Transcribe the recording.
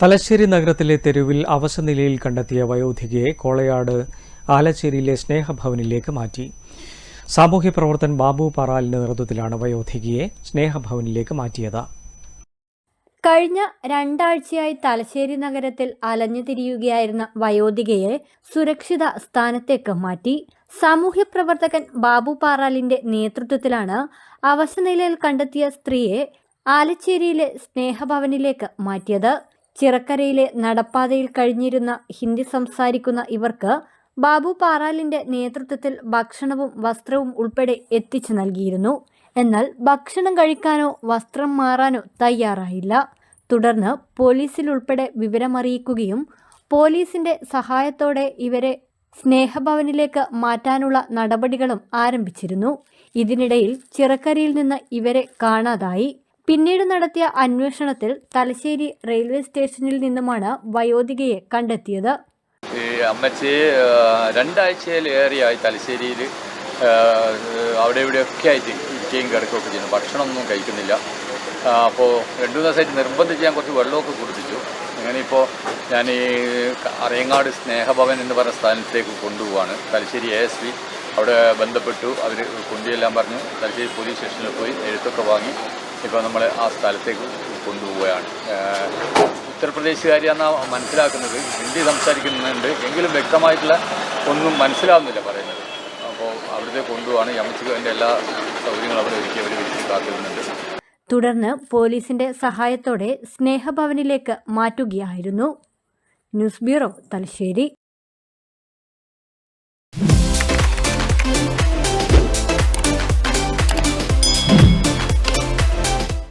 തലശ്ശേരി നഗരത്തിലെ തെരുവിൽ അവശനിലയിൽ കണ്ടെത്തിയ വയോധികയെ കോളയാട് ആലച്ചേരിയിലെ സ്നേഹഭവനിലേക്ക് മാറ്റി. സാമൂഹ്യ പ്രവർത്തൻ ബാബു പറാലിന്റെ നേതൃത്വത്തിലാണ് വയോധികയെ സ്നേഹഭവനിലേക്ക് മാറ്റിയത്. കഴിഞ്ഞ രണ്ടാഴ്ചയായി തലശ്ശേരി നഗരത്തിൽ അലഞ്ഞു തിരിയുകയായിരുന്ന വയോധികയെ സുരക്ഷിത സ്ഥാനത്തേക്ക് മാറ്റി. സാമൂഹ്യ പ്രവർത്തകൻ ബാബു പാറാലിന്റെ നേതൃത്വത്തിലാണ് അവശനിലയിൽ കണ്ടെത്തിയ സ്ത്രീയെ ആലച്ചേരിയിലെ സ്നേഹഭവനിലേക്ക് മാറ്റിയത്. ചിറക്കരയിലെ നടപ്പാതയിൽ കഴിഞ്ഞിരുന്ന ഹിന്ദി സംസാരിക്കുന്ന ഇവർക്ക് ബാബു പാറാലിന്റെ നേതൃത്വത്തിൽ ഭക്ഷണവും വസ്ത്രവും ഉൾപ്പെടെ എത്തിച്ചു നൽകിയിരുന്നു. എന്നാൽ ഭക്ഷണം കഴിക്കാനോ വസ്ത്രം മാറാനോ തയ്യാറായില്ല. തുടർന്ന് പോലീസിൽ ഉൾപ്പെടെ വിവരമറിയിക്കുകയും പോലീസിന്റെ സഹായത്തോടെ ഇവരെ സ്നേഹഭവനിലേക്ക് മാറ്റാനുള്ള നടപടികളും ആരംഭിച്ചിരുന്നു. ഇതിനിടയിൽ ചിറക്കരയിൽ നിന്ന് ഇവരെ കാണാതായി. പിന്നീട് നടത്തിയ അന്വേഷണത്തിൽ തലശ്ശേരി റെയിൽവേ സ്റ്റേഷനിൽ നിന്നുമാണ് വയോധികയെ കണ്ടെത്തിയത്. ഈ അമ്മച്ചി രണ്ടാഴ്ചയിലേറെയായി തലശ്ശേരിയിൽ അവിടെ ഇവിടെയൊക്കെ ആയിട്ട് ഇരിക്കുകയും കിടക്കുകയൊക്കെ ചെയ്യുന്നു. ഭക്ഷണമൊന്നും കഴിക്കുന്നില്ല. അപ്പോൾ രണ്ടു ദിവസമായിട്ട് നിർബന്ധിച്ച് ഞാൻ കുറച്ച് വെള്ളമൊക്കെ കുടിപ്പിച്ചു. അങ്ങനെ ഇപ്പോൾ ഞാൻ ഈ അറിയങ്ങാട് സ്നേഹഭവൻ എന്ന് പറഞ്ഞ സ്ഥാനത്തേക്ക് കൊണ്ടുപോവാണ്. തലശ്ശേരി എ എസ് പി അവിടെ ബന്ധപ്പെട്ടു. അവർ കൊണ്ടുചെല്ലാൻ പറഞ്ഞു. തലശ്ശേരി പോലീസ് സ്റ്റേഷനിൽ പോയി എഴുത്തൊക്കെ വാങ്ങി. ഇപ്പോൾ നമ്മൾ ആ സ്ഥലത്തേക്ക് കൊണ്ടുപോവുകയാണ്. ഉത്തർപ്രദേശുകാരിയാണ് മനസ്സിലാക്കുന്നത് ഹിന്ദി സംസാരിക്കുന്നുണ്ട് എങ്കിലും വ്യക്തമായിട്ടുള്ള ഒന്നും മനസ്സിലാവുന്നില്ല പറയുന്നത്. അപ്പോൾ അവിടുത്തെ കൊണ്ടുപോവാണ്. യമച്ചിക്ക് അതിന്റെ എല്ലാ സൗകര്യങ്ങളും അവിടെ ഒരുക്കി അവർ വിളിച്ച് കാത്തിരുന്നുണ്ട് തുടർന്ന് പോലീസിന്റെ സഹായത്തോടെ സ്നേഹഭവനിലേക്ക് മാറ്റുകയായിരുന്നു. News bureau Thalassery.